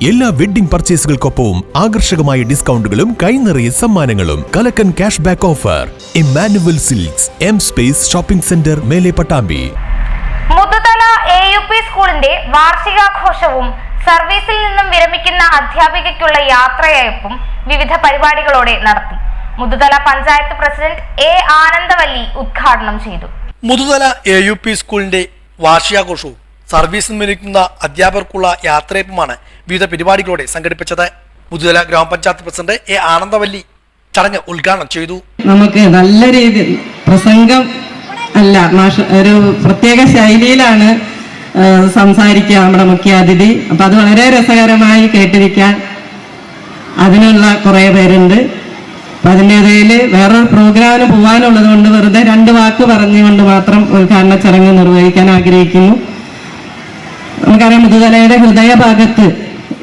എല്ലാ വെഡ്ഡിംഗ് പർച്ചേസുകൾക്കൊപ്പവും ആകർഷകമായ ഡിസ്കൗണ്ടുകളും കൈനിറയ സമ്മാനങ്ങളും കലക്കൻ cash back offer Emmanuel silks M space shopping centre Mele Pattambi. Muthuthala A U P സ്കൂളിന്റെ വാർഷികാഘോഷവും സർവീസിൽ നിന്നും വിരമിക്കുന്ന അധ്യാപികയ്ക്കുള്ള യാത്രയയപ്പും വിവിധ പരിപാടികളോടെ നടത്തി. മുതുതല പഞ്ചായത്ത് പ്രസിഡന്റ് എ ആനന്ദവല്ലി ഉദ്ഘാടനം ചെയ്തു. മുതുതല എ യു പി സ്കൂളിന്റെ വാർഷികാഘോഷവും സർവീസിൽ നിന്നിരിക്കുന്ന അധ്യാപകർക്കുള്ള യാത്രയപ്പുമാണ് വിവിധ പരിപാടികളോടെ സംഘടിപ്പിച്ചത്. മുതുതല ഗ്രാമപഞ്ചായത്ത് പ്രസിഡന്റ് എ ആനന്ദവല്ലി ചടങ്ങ് ഉദ്ഘാടനം ചെയ്തു. നമുക്ക് നല്ല രീതിയിൽ പ്രസംഗം അല്ല ഒരു പ്രത്യേക ശൈലിയിലാണ് സംസാരിക്കുക നമ്മുടെ മുഖ്യാതിഥി അപ്പൊ അത് വളരെ രസകരമായി കേട്ടിരിക്കാൻ അതിനുള്ള കുറേ പേരുണ്ട്. അപ്പൊ അതിന്റെ ഇടയിൽ വേറൊരു പ്രോഗ്രാമിന് പോകാനുള്ളത് കൊണ്ട് വെറുതെ രണ്ട് വാക്ക് പറഞ്ഞുകൊണ്ട് മാത്രം ഉദ്ഘാടന ചടങ്ങ് നിർവഹിക്കാൻ ആഗ്രഹിക്കുന്നു. നമുക്കറിയാം മുതുതലയുടെ ഹൃദയഭാഗത്ത്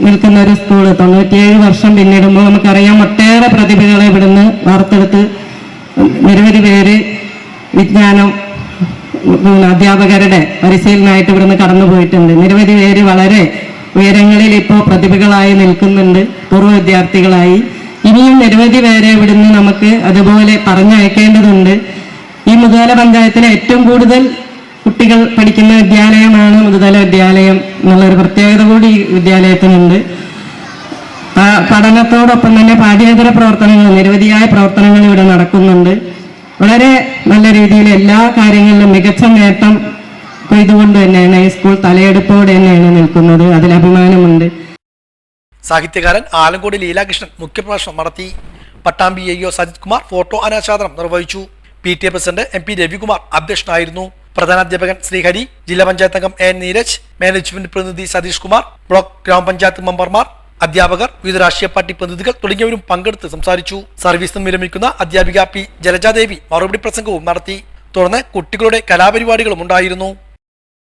നിൽക്കുന്ന ഒരു സ്കൂൾ. തൊണ്ണൂറ്റിയേഴ് വർഷം പിന്നിടുമ്പോൾ നമുക്കറിയാം ഒട്ടേറെ പ്രതിഭകളെ ഇവിടുന്ന് വാർത്തെടുത്ത് നിരവധി പേര് വിജ്ഞാനം അധ്യാപകരുടെ പരിശീലനമായിട്ട് ഇവിടുന്ന് കടന്നുപോയിട്ടുണ്ട് നിരവധി പേര് വളരെ ഉയരങ്ങളിൽ ഇപ്പോൾ പ്രതിഭകളായി നിൽക്കുന്നുണ്ട് പൂർവ വിദ്യാർത്ഥികളായി. ഇനിയും നിരവധി പേരെ ഇവിടുന്ന് നമുക്ക് അതുപോലെ പറഞ്ഞയക്കേണ്ടതുണ്ട്. ഈ മുതുകല പഞ്ചായത്തിലെ ഏറ്റവും കൂടുതൽ കുട്ടികൾ പഠിക്കുന്ന വിദ്യാലയമാണ് മുതുതല വിദ്യാലയം എന്നുള്ളൊരു പ്രത്യേകത കൂടി വിദ്യാലയത്തിനുണ്ട്. പഠനത്തോടൊപ്പം തന്നെ പാഠ്യേതര പ്രവർത്തനങ്ങൾ നിരവധിയായ പ്രവർത്തനങ്ങൾ ഇവിടെ നടക്കുന്നുണ്ട്. വളരെ നല്ല രീതിയിൽ എല്ലാ കാര്യങ്ങളിലും മികച്ച നേട്ടം കൊയ്തുകൊണ്ട് തന്നെയാണ് ഈ സ്കൂൾ തലയെടുപ്പോടെ തന്നെയാണ് നിൽക്കുന്നത്. അതിൽ അഭിമാനമുണ്ട്. സാഹിത്യകാരൻ ആലങ്കോട് ലീലാകൃഷ്ണൻ മുഖ്യപ്രഭാഷണം നടത്തി. പട്ടാമ്പി എ സജിത് കുമാർ ഫോട്ടോ അനാച്ഛാദനം നിർവഹിച്ചു. P T A president M P Ravikumar അധ്യക്ഷനായിരുന്നു. പ്രധാനാധ്യാപകൻ ശ്രീഹരി ജില്ലാ പഞ്ചായത്ത് അംഗം എ നീരജ് മാനേജ്മെന്റ് പ്രതിനിധി സതീഷ് കുമാർ ബ്ലോക്ക് ഗ്രാമപഞ്ചായത്ത് മെമ്പർമാർ അധ്യാപകർ വിവിധ രാഷ്ട്രീയ പാർട്ടി പ്രതിനിധികൾ തുടങ്ങിയവരും പങ്കെടുത്ത് സംസാരിച്ചു. സർവീസ് വിരമിക്കുന്ന അധ്യാപിക പി. ജലജാദേവി മറുപടി പ്രസംഗവും നടത്തി. തുടർന്ന് കുട്ടികളുടെ കലാപരിപാടികളും ഉണ്ടായിരുന്നു.